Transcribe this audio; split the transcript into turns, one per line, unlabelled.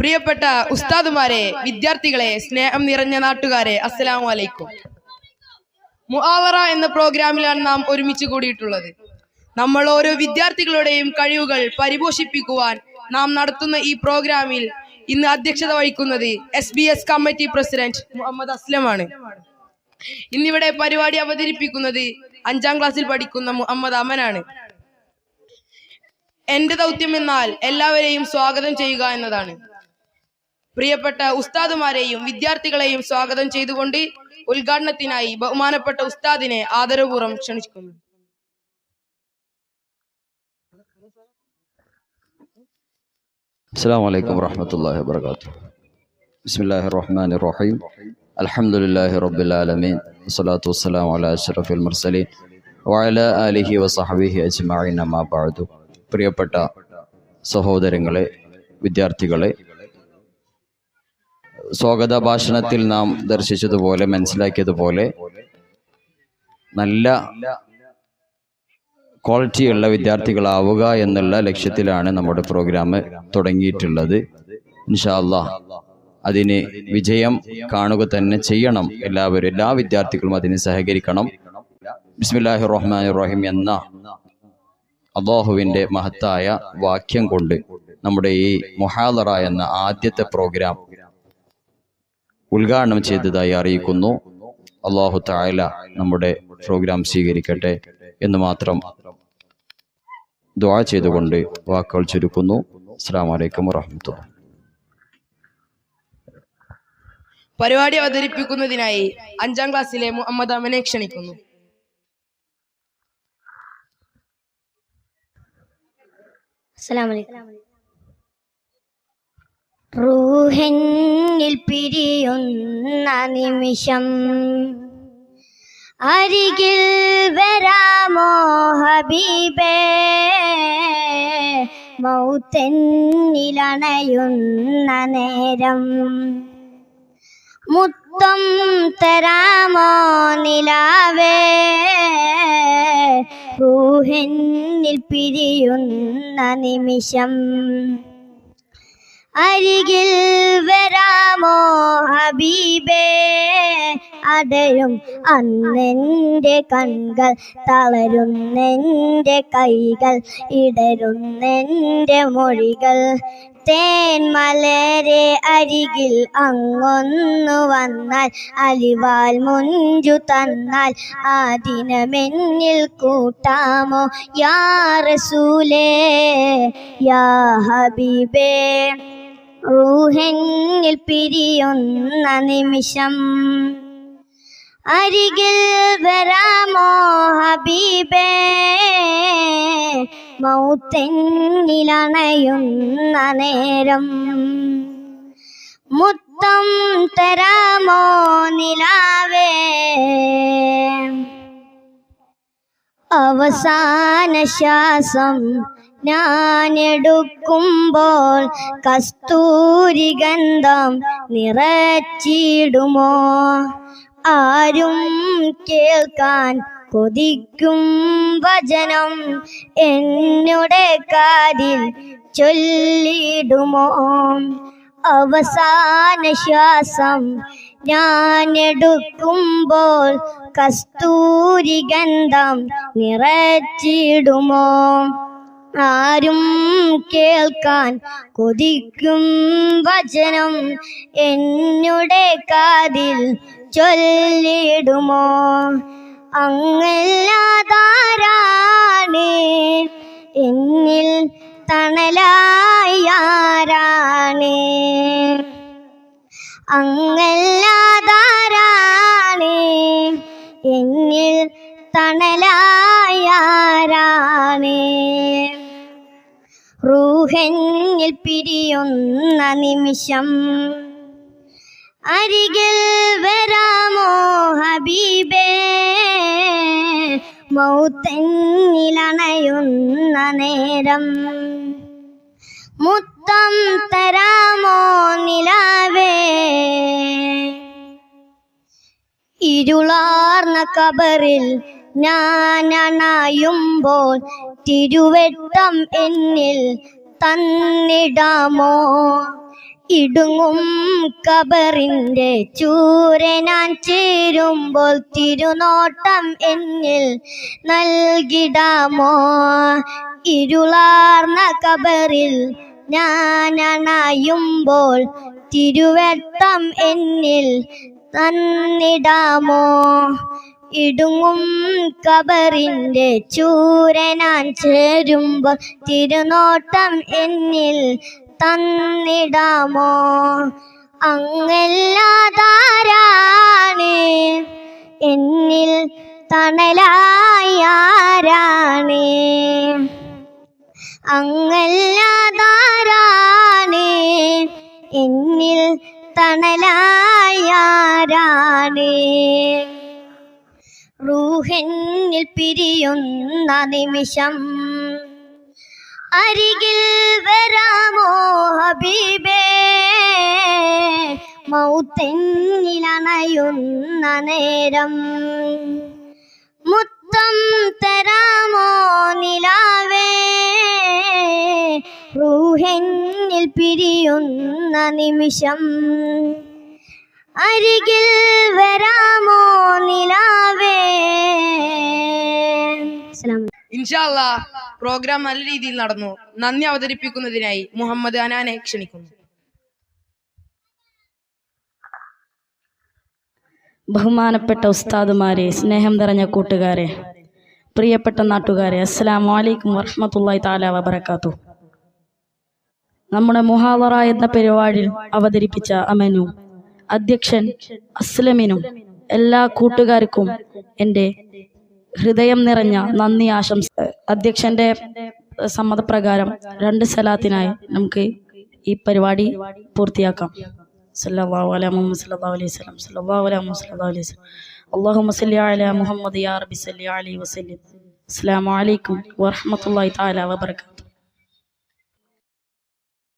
പ്രിയപ്പെട്ട ഉസ്താദുമാരെ വിദ്യാർത്ഥികളെ സ്നേഹം നിറഞ്ഞ നാട്ടുകാരെ അസ്സലാമു അലൈക്കും. മുആവറ എന്ന പ്രോഗ്രാമിലാണ് നാം ഒരുമിച്ച് കൂടിയിട്ടുള്ളത്. നമ്മൾ ഓരോ വിദ്യാർത്ഥികളുടെയും കഴിവുകൾ പരിപോഷിപ്പിക്കുവാൻ നാം നടത്തുന്ന ഈ പ്രോഗ്രാമിൽ ഇന്ന് അധ്യക്ഷത വഹിക്കുന്നത് S B S committee president Muhammad അസ്ലമാണ് ഇന്നിവിടെ പരിപാടി അവതരിപ്പിക്കുന്നത് അഞ്ചാം ക്ലാസ്സിൽ പഠിക്കുന്ന മുഹമ്മദ് അമനാണ് എന്റെ ദൗത്യം എന്നാൽ എല്ലാവരെയും സ്വാഗതം ചെയ്യുക എന്നതാണ്. പ്രിയപ്പെട്ട ഉസ്താദുമാരെയും വിദ്യാർത്ഥികളെയും സ്വാഗതം ചെയ്തുകൊണ്ട് ഉദ്ഘാടനത്തിനായി ബഹുമാനപ്പെട്ട ഉസ്താദിനെ ആദരപൂർവ്വം ക്ഷണിക്കുന്നു
السلام عليكم ورحمة الله وبركاته بسم الله الرحمن الرحيم الحمد لله رب العالمين والصلاة والسلام على أشرف المرسلين وعلى آله وصحبه أجمعين ما بعد പ്രിയപ്പെട്ട സഹോദരങ്ങളെ വിദ്യാർത്ഥികളെ സ്വാഗത ഭാഷണത്തിൽ നാം ദർശിച്ചതുപോലെ മനസ്സിലാക്കിയതുപോലെ നല്ല ക്വാളിറ്റിയുള്ള വിദ്യാർത്ഥികളാവുക എന്നുള്ള ലക്ഷ്യത്തിലാണ് നമ്മുടെ പ്രോഗ്രാം തുടങ്ങിയിട്ടുള്ളത്. ഇൻഷാല്ല അതിന് വിജയം കാണുക തന്നെ ചെയ്യണം. എല്ലാവരും എല്ലാ വിദ്യാർത്ഥികളും അതിന് സഹകരിക്കണം. ബിസ്മില്ലാഹി റഹ്മാൻ റഹീം എന്ന അള്ളാഹുവിന്റെ മഹത്തായ വാക്യം കൊണ്ട് നമ്മുടെ ഈ മൊഹാലറ എന്ന ആദ്യത്തെ പ്രോഗ്രാം ഉദ്ഘാടനം ചെയ്തതായി അറിയിക്കുന്നു. അള്ളാഹു തായാല നമ്മുടെ പ്രോഗ്രാം സ്വീകരിക്കട്ടെ എന്ന് മാത്രം ദ്വാ ചെയ്തുകൊണ്ട് വാക്കുകൾ ചുരുക്കുന്നു. അസ്സാം വലൈക്കും
പരിപാടി അവതരിപ്പിക്കുന്നതിനായി അഞ്ചാം ക്ലാസ്സിലെ മുഹമ്മദ് അമനെ ക്ഷണിക്കുന്നു.
അസ്സലാമലൈക്കും റൂഹന്നിൽ പിരിയുന്ന നിമിഷം അരികിൽ വരാമോ ഹബീബേ? മൗത്തെന്നിലണയുന്ന നേരം മുത്തം തരാമോ നിലാവേ? റൂഹന്നിൽ പിരിയുന്ന നിമിഷം അരികിൽ വരാമോ ഹബീബേ? അടയും അന്നെന്റെ കൺകൾ തളരുന്നെന്റെ കൈകൾ ഇടരുന്നെന്റെ മൊഴികൾ. തേൻമലരെ അരികിൽ അങ്ങൊന്നു വന്നാൽ അലിവാൽ മുഞ്ചു തന്നാൽ ആദിനമെന്നിൽ ദിനമെന്നിൽ കൂട്ടാമോ? യാ റസൂലേ യാ ഹബീബേ. റൂഹന്നിൽ പിരിയുന്ന നിമിഷം. അരികിൽ വരാമോ ഹബീബേ? മൗത്തെന്നിലണയുന്ന നേരം. മുത്തം തരാമോ നിലാവേ? അവസാന ശ്വാസം ഞാനെടുക്കുമ്പോൾ കസ്തൂരി ഗന്ധം നിറച്ചിടുമോ? ആരും കേൾക്കാൻ കൊതിക്കും വചനം എന്നുടെ കാതിൽ ചൊല്ലിടുമോ? അവസാന ശ്വാസം ഞാനെടുക്കുമ്പോൾ കസ്തൂരി ഗന്ധം നിറച്ചിടുമോ? ആരും കേൾക്കാൻ കൊതിക്കും വചനം എന്നുടെ കാതിൽ ചൊല്ലിടുമോ? അങ്ങല്ലാതാരാണ്? എന്നിൽ തണലായി ആരാണ് അങ്ങല്ലാതാരാണ്? എന്നിൽ തണലായി റൂഹന്നിൽ പിരിയുന്ന നിമിഷം. അരികിൽ വരാമോ ഹബീബേ? മൗത്തെന്നിലണയുന്ന നേരം. മുത്തം തരാമോ നിലാവേ? ഇരുളാർന്ന കബറിൽ ഞാൻ അണയുമ്പോൾ തിരുവെട്ടം എന്നിൽ തന്നിടാമോ? ഇടുങ്ങും കബറിന്റെ ചൂരനാൻ ചേരുമ്പോൾ തിരുനോട്ടം എന്നിൽ നൽകിടാമോ? ഇരുളാർന്ന കബറിൽ ഞാനണയുമ്പോൾ തിരുവട്ടം എന്നിൽ തന്നിടാമോ? ഇടുങ്ങും കബറിന്റെ ചൂരനാൻ ചേരുമ്പോൾ തിരുനോട്ടം എന്നിൽ തന്നിടാമോ? അങ്ങല്ലാതാരാണ്? എന്നിൽ തണലായാരാണ് അങ്ങല്ലാതാരാണ്? എന്നിൽ തണലായി ആരാണ് റൂഹെന്നിൽ പിരിയുന്ന നിമിഷം അരികിൽ വരാമോ ഹബീബേ? മൗത്തെന്നിലണയുന്ന നേരം മുത്തം തരാമോ നിലാവേ? റൂഹെന്നിൽ പിരിയുന്ന നിമിഷം അരികിൽ വരാമോ
ഇൻഷാല്ല പ്രോഗ്രാം നല്ല രീതിയിൽ നടന്നു. നന്ദി അവതരിപ്പിക്കുന്നതിനായി മുഹമ്മദ് അനാനെ ക്ഷണിക്കുന്നു.
ബഹുമാനപ്പെട്ട ഉസ്താദുമാരെ സ്നേഹം നിറഞ്ഞ കൂട്ടുകാരെ പ്രിയപ്പെട്ട നാട്ടുകാരെ അസ്സാം വലൈക്കും വർഹമത്തല്ലായി താല വബർക്കാത്തു നമ്മുടെ മുഹാവറ എന്ന പരിപാടിയിൽ അവതരിപ്പിച്ച അമനു അധ്യക്ഷൻ അസ്ലമിനും എല്ലാ കൂട്ടുകാർക്കും എന്റെ ഹൃദയം നിറഞ്ഞ നന്ദി ആശംസ. അധ്യക്ഷന്റെ സമ്മതപ്രകാരം രണ്ട് സലാത്തിനായി നമുക്ക് ഈ പരിപാടി പൂർത്തിയാക്കാം. സല്ലല്ലാഹു അലൈഹി മുഹമ്മദ് വസല്ലം. സല്ലല്ലാഹു അലൈഹി വസല്ലം. അല്ലാഹുമ്മ സല്ലി അലാ യാ റബ്ബി സല്ലി അലൈഹി അസ്സലാമു അലൈക്കും വറഹ്മത്തുള്ളാഹി തആല വബറകാതുഹു